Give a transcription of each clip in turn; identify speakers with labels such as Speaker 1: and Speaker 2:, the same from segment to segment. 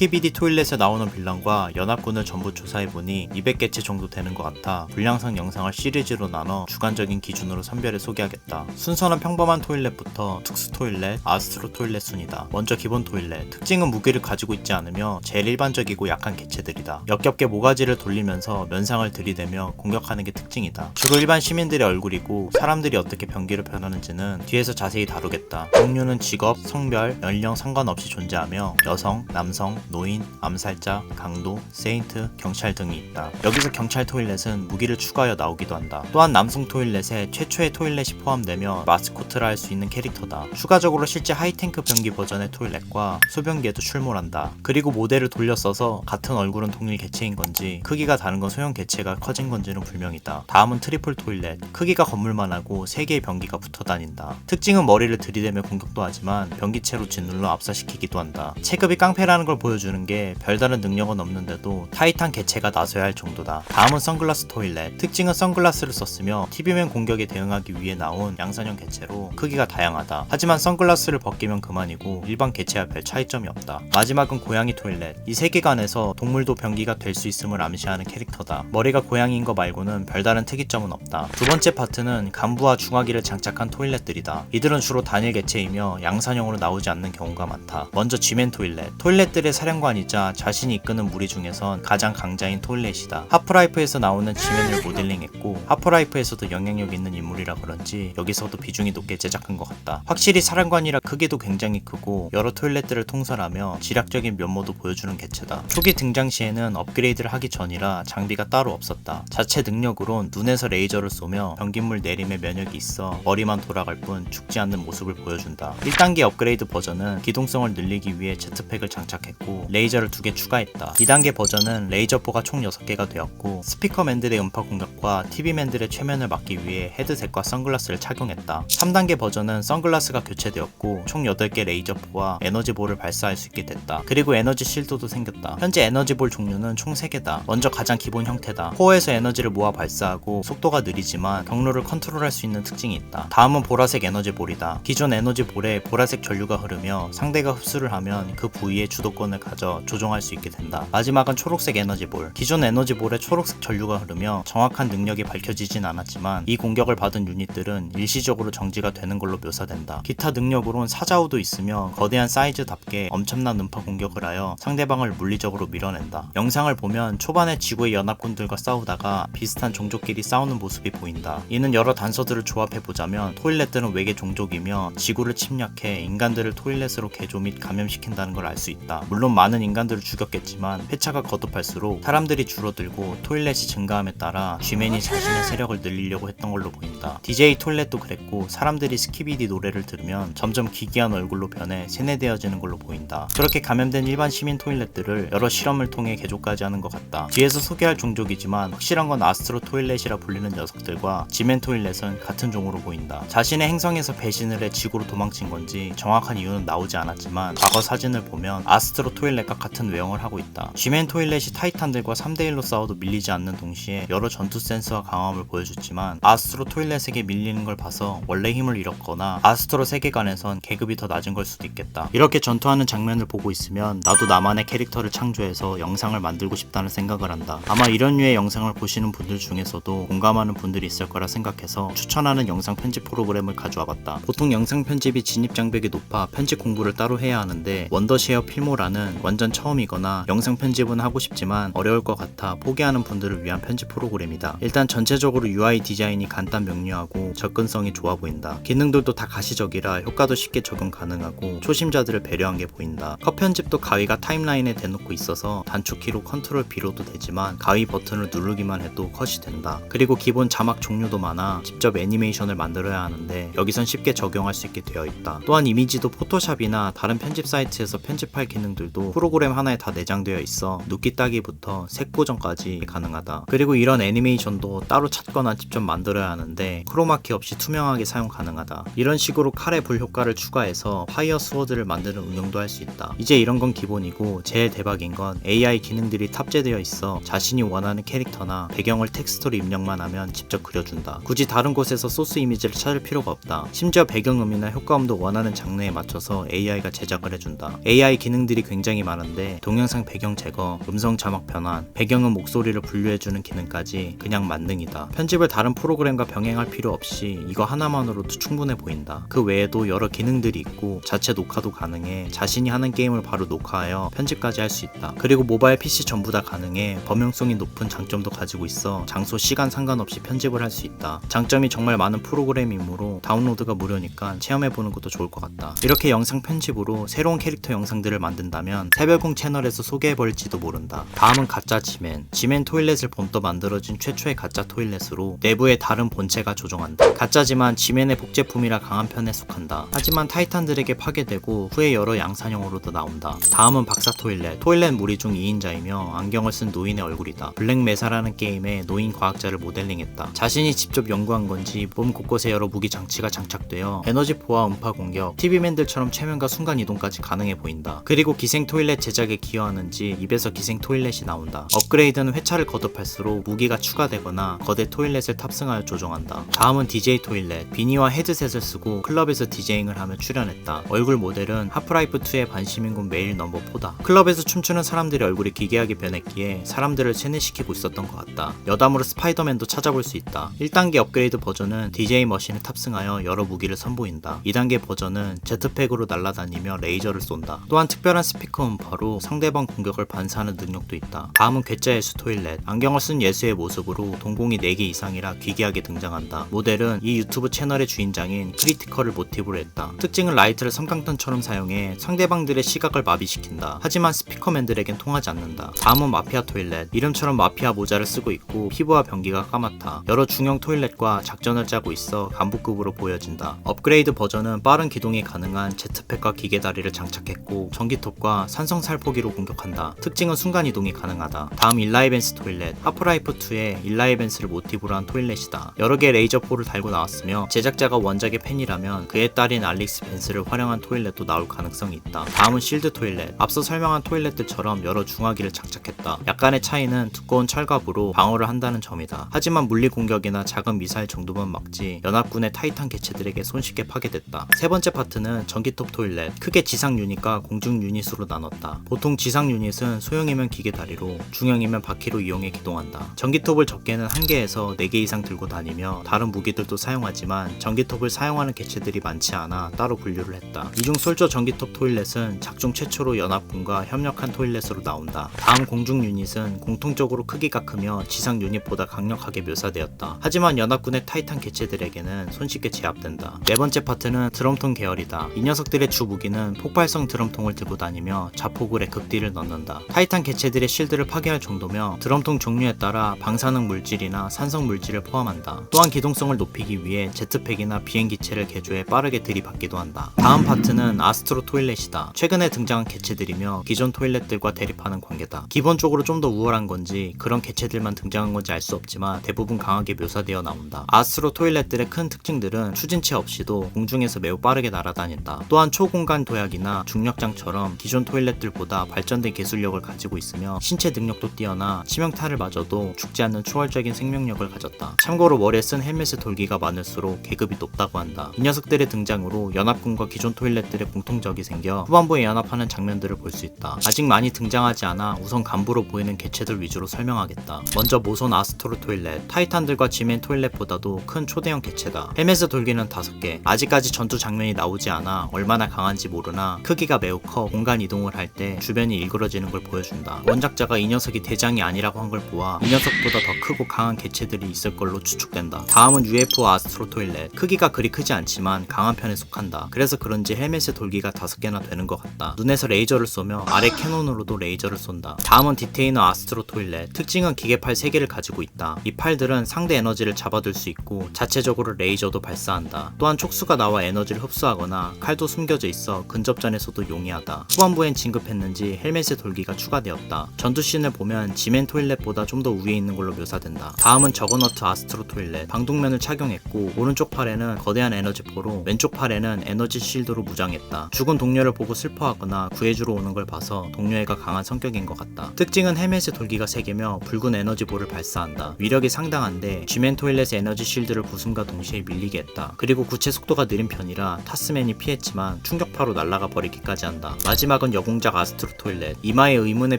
Speaker 1: 스키비디 토일렛에 나오는 빌런과 연합군을 전부 조사해보니 200개체 정도 되는 것 같아 분량상 영상을 시리즈로 나눠 주관적인 기준으로 선별해 소개하겠다. 순서는 평범한 토일렛부터 특수 토일렛, 아스트로 토일렛 순이다. 먼저 기본 토일렛. 특징은 무기를 가지고 있지 않으며 제일 일반적이고 약한 개체들이다. 역겹게 모가지를 돌리면서 면상을 들이대며 공격하는 게 특징이다. 주로 일반 시민들의 얼굴이고 사람들이 어떻게 병기를 변하는지는 뒤에서 자세히 다루겠다. 종류는 직업, 성별, 연령 상관없이 존재하며 여성, 남성, 노인, 암살자, 강도, 세인트, 경찰 등이 있다. 여기서 경찰 토일렛은 무기를 추가하여 나오기도 한다. 또한 남성 토일렛에 최초의 토일렛이 포함되며 마스코트라 할 수 있는 캐릭터다. 추가적으로 실제 하이탱크 병기 버전의 토일렛과 소변기에도 출몰한다. 그리고 모델을 돌려 써서 같은 얼굴은 동일 개체인 건지 크기가 다른 건 소형 개체가 커진 건지는 불명이다. 다음은 트리플 토일렛. 크기가 건물만 하고 3개의 병기가 붙어 다닌다. 특징은 머리를 들이대며 공격도 하지만 병기체로 짓눌러 압사시키기도 한다. 체급이 깡패라는 걸 보여주 는 게 별다른 능력은 없는데도 타이탄 개체가 나서야 할 정도다. 다음은 선글라스 토일렛. 특징은 선글라스를 썼으며 TV맨 공격에 대응하기 위해 나온 양산형 개체로 크기가 다양하다. 하지만 선글라스를 벗기면 그만이고 일반 개체와 별 차이점이 없다. 마지막은 고양이 토일렛. 이 세계관에서 동물도 병기가 될 수 있음을 암시하는 캐릭터다. 머리가 고양이인 거 말고는 별다른 특이점은 없다. 두 번째 파트는 간부와 중화기를 장착한 토일렛들이다. 이들은 주로 단일 개체이며 양산형으로 나오지 않는 경우가 많다. 먼저 쥐맨 토일렛. 토일렛들의 사 령관이자 자신이 이끄는 무리 중에선 가장 강자인 토일렛이다. 하프라이프에서 나오는 지맨을 모델링했고 하프라이프에서도 영향력 있는 인물이라 그런지 여기서도 비중이 높게 제작한 것 같다. 확실히 사령관이라 크기도 굉장히 크고 여러 토일렛들을 통솔하며 지략적인 면모도 보여주는 개체다. 초기 등장 시에는 업그레이드를 하기 전이라 장비가 따로 없었다. 자체 능력으론 눈에서 레이저를 쏘며 병기물 내림에 면역이 있어 머리만 돌아갈 뿐 죽지 않는 모습을 보여준다. 1단계 업그레이드 버전은 기동성을 늘리기 위해 제트팩을 장착했고 레이저를 두 개 추가했다. 2단계 버전은 레이저포가 총 6개가 되었고 스피커 맨들의 음파 공격과 TV맨들의 최면을 막기 위해 헤드셋과 선글라스를 착용했다. 3단계 버전은 선글라스가 교체되었고 총 8개 레이저포와 에너지볼을 발사할 수 있게 됐다. 그리고 에너지 실드도 생겼다. 현재 에너지볼 종류는 총 3개다. 먼저 가장 기본 형태다. 코어에서 에너지를 모아 발사하고 속도가 느리지만 경로를 컨트롤할 수 있는 특징이 있다. 다음은 보라색 에너지볼이다. 기존 에너지볼에 보라색 전류가 흐르며 상대가 흡수를 하면 그 부위의 주도권을 가져 조종할 수 있게 된다. 마지막은 초록색 에너지볼. 기존 에너지볼에 초록색 전류가 흐르며 정확한 능력이 밝혀지진 않았지만 이 공격을 받은 유닛들은 일시적으로 정지가 되는 걸로 묘사된다. 기타 능력으론 사자우도 있으며 거대한 사이즈답게 엄청난 음파 공격을 하여 상대방을 물리적으로 밀어낸다. 영상을 보면 초반에 지구의 연합군들과 싸우다가 비슷한 종족끼리 싸우는 모습이 보인다. 이는 여러 단서들을 조합해 보자면 토일렛들은 외계 종족이며 지구를 침략해 인간들을 토일렛으로 개조 및 감염시킨다는 걸 알 수 있다. 물론 많은 인간들을 죽였겠지만 회차가 거듭할수록 사람들이 줄어들고 토일렛이 증가함에 따라 쥐맨이 자신의 세력을 늘리려고 했던 걸로 보인다. DJ 토일렛도 그랬고 사람들이 스키비디 노래를 들으면 점점 기괴한 얼굴로 변해 세뇌되어지는 걸로 보인다. 그렇게 감염된 일반 시민 토일렛들을 여러 실험을 통해 개조까지 하는 것 같다. 뒤에서 소개할 종족이지만 확실한 건 아스트로 토일렛이라 불리는 녀석들과 지멘 토일렛은 같은 종으로 보인다. 자신의 행성에서 배신을 해 지구로 도망친 건지 정확한 이유는 나오지 않았지만 과거 사진을 보면 아스트로 토일렛과 같은 외형을 하고 있다. 지멘 토일렛이 타이탄들과 3대1로 싸워도 밀리지 않는 동시에 여러 전투 센스와 강함을 보여줬지만 아스트로 토일렛에게 밀리는 걸 봐서 원래 힘을 잃었거나 아스트로 세계관에선 계급이 더 낮은 걸 수도 있겠다. 이렇게 전투하는 장면을 보고 있으면 나도 나만의 캐릭터를 창조해서 영상을 만들고 싶다는 생각을 한다. 아마 이런 류의 영상을 보시는 분들 중에서도 공감하는 분들이 있을 거라 생각해서 추천하는 영상 편집 프로그램을 가져와 봤다. 보통 영상 편집이 진입 장벽이 높아 편집 공부를 따로 해야 하는데 원더쉐어 필모라는 완전 처음이거나 영상 편집은 하고 싶지만 어려울 것 같아 포기하는 분들을 위한 편집 프로그램이다. 일단 전체적으로 UI 디자인이 간단 명료하고 접근성이 좋아 보인다. 기능들도 다 가시적이라 효과도 쉽게 적용 가능하고 초심자들을 배려한 게 보인다. 컷 편집도 가위가 타임라인에 대놓고 있어서 단축키로 컨트롤 B로도 되지만 가위 버튼을 누르기만 해도 컷이 된다. 그리고 기본 자막 종류도 많아 직접 애니메이션을 만들어야 하는데 여기선 쉽게 적용할 수 있게 되어 있다. 또한 이미지도 포토샵이나 다른 편집 사이트에서 편집할 기능들 도 프로그램 하나에 다 내장되어 있어 눕기 따기부터 색 보정까지 가능하다. 그리고 이런 애니메이션도 따로 찾거나 직접 만들어야 하는데 크로마키 없이 투명하게 사용 가능하다. 이런 식으로 칼의 불 효과를 추가해서 파이어 스워드를 만드는 응용도 할 수 있다. 이제 이런 건 기본이고 제일 대박인 건 AI 기능들이 탑재되어 있어 자신이 원하는 캐릭터나 배경을 텍스트로 입력만 하면 직접 그려준다. 굳이 다른 곳에서 소스 이미지를 찾을 필요가 없다. 심지어 배경음이나 효과음도 원하는 장르에 맞춰서 AI가 제작을 해준다. AI 기능들이 굉장히 굉장히 많은데 동영상 배경 제거, 음성 자막 변환, 배경음 목소리를 분류해주는 기능까지 그냥 만능이다. 편집을 다른 프로그램과 병행할 필요 없이 이거 하나만으로도 충분해 보인다. 그 외에도 여러 기능들이 있고 자체 녹화도 가능해 자신이 하는 게임을 바로 녹화하여 편집까지 할 수 있다. 그리고 모바일 PC 전부 다 가능해 범용성이 높은 장점도 가지고 있어 장소 시간 상관없이 편집을 할 수 있다. 장점이 정말 많은 프로그램이므로 다운로드가 무료니까 체험해보는 것도 좋을 것 같다. 이렇게 영상 편집으로 새로운 캐릭터 영상들을 만든다면 새별공 채널에서 소개해볼지도 모른다. 다음은 가짜 지멘. 지멘 토일렛을 본떠 만들어진 최초의 가짜 토일렛으로 내부에 다른 본체가 조종한다. 가짜지만 지멘의 복제품이라 강한 편에 속한다. 하지만 타이탄들에게 파괴되고 후에 여러 양산형으로도 나온다. 다음은 박사 토일렛. 토일렛 무리 중 2인자이며 안경을 쓴 노인의 얼굴이다. 블랙메사라는 게임에 노인 과학자를 모델링했다. 자신이 직접 연구한 건지 몸 곳곳에 여러 무기 장치가 장착되어 에너지 포화 음파 공격, TV맨들처럼 최면과 순간 이동까지 가능해 보인다. 그리고 기생 토일렛 제작에 기여하는지 입에서 기생 토일렛이 나온다. 업그레이드는 회차를 거듭할수록 무기가 추가되거나 거대 토일렛을 탑승하여 조종한다. 다음은 DJ 토일렛. 비니와 헤드셋을 쓰고 클럽에서 디제잉을 하며 출연했다. 얼굴 모델은 하프라이프2의 반시민군 메일 넘버 4다. 클럽에서 춤추는 사람들의 얼굴이 기괴하게 변했기에 사람들을 세뇌시키고 있었던 것 같다. 여담으로 스파이더맨도 찾아볼 수 있다. 1단계 업그레이드 버전은 DJ 머신에 탑승하여 여러 무기를 선보인다. 2단계 버전은 제트팩으로 날아다니며 레이저를 쏜다. 또한 특별한 스피커 음파로 상대방 공격을 반사하는 능력도 있다. 다음은 괴짜 예수 토일렛. 안경을 쓴 예수의 모습으로 동공이 4개 이상이라 귀기하게 등장한다. 모델은 이 유튜브 채널의 주인장인 크리티컬을 모티브로 했다. 특징은 라이트를 섬광탄처럼 사용해 상대방들의 시각을 마비시킨다. 하지만 스피커맨들에겐 통하지 않는다. 다음은 마피아 토일렛. 이름처럼 마피아 모자를 쓰고 있고 피부와 변기가 까맣다. 여러 중형 토일렛과 작전을 짜고 있어 간부급으로 보여진다. 업그레이드 버전은 빠른 기동이 가능한 제트팩과 기계 다리를 장착했고 전기톱과 산성 살포기로 공격한다. 특징은 순간 이동이 가능하다. 다음 일라이벤스 토일렛. 하프라이프 2의 일라이벤스를 모티브로 한 토일렛이다. 여러 개의 레이저포를 달고 나왔으며 제작자가 원작의 팬이라면 그의 딸인 알릭스 벤스를 활용한 토일렛도 나올 가능성이 있다. 다음은 실드 토일렛. 앞서 설명한 토일렛들처럼 여러 중화기를 장착했다. 약간의 차이는 두꺼운 철갑으로 방어를 한다는 점이다. 하지만 물리 공격이나 작은 미사일 정도만 막지 연합군의 타이탄 개체들에게 손쉽게 파괴됐다. 세 번째 파트는 전기톱 토일렛. 크게 지상 유닛과 공중 유닛으로 나눴다. 보통 지상 유닛은 소형이면 기계 다리로 중형이면 바퀴로 이용해 기동한다. 전기톱을 적게는 1개에서 4개 이상 들고 다니며 다른 무기들도 사용하지만 전기톱을 사용하는 개체들이 많지 않아 따로 분류를 했다. 이중 솔저 전기톱 토일렛은 작중 최초로 연합군과 협력한 토일렛으로 나온다. 다음 공중 유닛은 공통적으로 크기가 크며 지상 유닛보다 강력하게 묘사되었다. 하지만 연합군의 타이탄 개체들에게는 손쉽게 제압된다. 네 번째 파트는 드럼통 계열이다. 이 녀석들의 주 무기는 폭발성 드럼통을 들고 다니며 자폭을에 극딜을 넣는다. 타이탄 개체들의 실드를 파괴할 정도며 드럼통 종류에 따라 방사능 물질이나 산성 물질을 포함한다. 또한 기동성을 높이기 위해 제트팩이나 비행기체를 개조해 빠르게 들이받기도 한다. 다음 파트는 아스트로 토일렛이다. 최근에 등장한 개체들이며 기존 토일렛들과 대립하는 관계다. 기본적으로 좀 더 우월한 건지 그런 개체들만 등장한 건지 알 수 없지만 대부분 강하게 묘사되어 나온다. 아스트로 토일렛들의 큰 특징들은 추진체 없이도 공중에서 매우 빠르게 날아다닌다. 또한 초공간 도약이나 중력장처럼 기존 토일렛들보다 발전된 기술력을 가지고 있으며 신체 능력도 뛰어나 치명타를 맞아도 죽지 않는 초월적인 생명력을 가졌다. 참고로 머리에 쓴 헬멧의 돌기가 많을수록 계급이 높다고 한다. 이 녀석들의 등장으로 연합군과 기존 토일렛들의 공통적이 생겨 후반부에 연합하는 장면들을 볼 수 있다. 아직 많이 등장하지 않아 우선 간부로 보이는 개체들 위주로 설명하겠다. 먼저 모손 아스토르 토일렛, 타이탄들과 지멘 토일렛보다도 큰 초대형 개체다. 헬멧의 돌기는 5개. 아직까지 전투 장면이 나오지 않아 얼마나 강한지 모르나 크기가 매우 커 공간 이동 을 할 때 주변이 일그러지는 걸 보여준다. 원작자가 이 녀석이 대장이 아니라고 한 걸 보아 이 녀석보다 더 크고 강한 개체들이 있을 걸로 추측된다. 다음은 UFO 아스트로 토일렛. 크기가 그리 크지 않지만 강한 편에 속한다. 그래서 그런지 헬멧의 돌기가 5개나 되는 것 같다. 눈에서 레이저를 쏘며 아래 캐논으로도 레이저를 쏜다. 다음은 디테이너 아스트로 토일렛. 특징은 기계팔 3개를 가지고 있다. 이 팔들은 상대 에너지를 잡아둘 수 있고 자체적으로 레이저도 발사한다. 또한 촉수가 나와 에너지를 흡수하거나 칼도 숨겨져 있어 근접전에서도 용이하다. 후반부 엔 진급했는지 헬멧의 돌기가 추가되었다. 전투씬을 보면 지멘 토일렛보다 좀 더 위에 있는 걸로 묘사된다. 다음은 저거너트 아스트로 토일렛. 방독면을 착용했고 오른쪽 팔에는 거대한 에너지포로 왼쪽 팔에는 에너지 실드로 무장했다. 죽은 동료를 보고 슬퍼하거나 구해주러 오는 걸 봐서 동료애가 강한 성격인 것 같다. 특징은 헬멧의 돌기가 3개며 붉은 에너지볼을 발사한다. 위력이 상당한데 쥐맨 토일렛의 에너지 실드를 부숨과 동시에 밀리게 했다. 그리고 구체 속도가 느린 편이라 타스맨이 피했지만 충격파로 날아가 버리기까지 한다. 마지막은 여공작 아스트로 토일렛. 이마에 의문의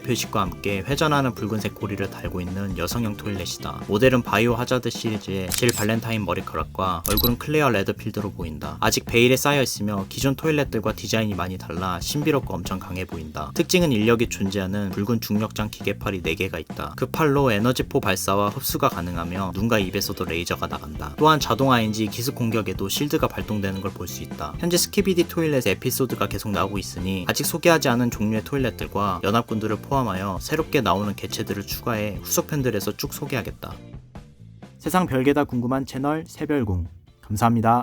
Speaker 1: 표식과 함께 회전하는 붉은색 고리를 달고 있는 여성형 토일렛이다. 모델은 바이오 하자드 시리즈의 질 발렌타인 머리카락과 얼굴은 클레어 레드필드로 보인다. 아직 베일에 쌓여있으며 기존 토일렛들과 디자인이 많이 달라 신비롭고 엄청 강해 보인다. 특징은 인력이 존재하는 붉은 중력장 기계팔이 4개가 있다. 그 팔로 에너지포 발사와 흡수가 가능하며 눈과 입에서도 레이저가 나간다. 또한 자동 ING 기습 공격에도 실드가 발동되는 걸 볼 수 있다. 현재 스키비디 토일렛 에피소드가 계속 나오고 있으니 아직 소개하지 않은 종류의 토일렛들과 연합군들을 포함하여 새롭게 나오는 개체들을 추가해 후속 편들에서 쭉 소개하겠다. 세상 별게 다 궁금한 채널 새별궁. 감사합니다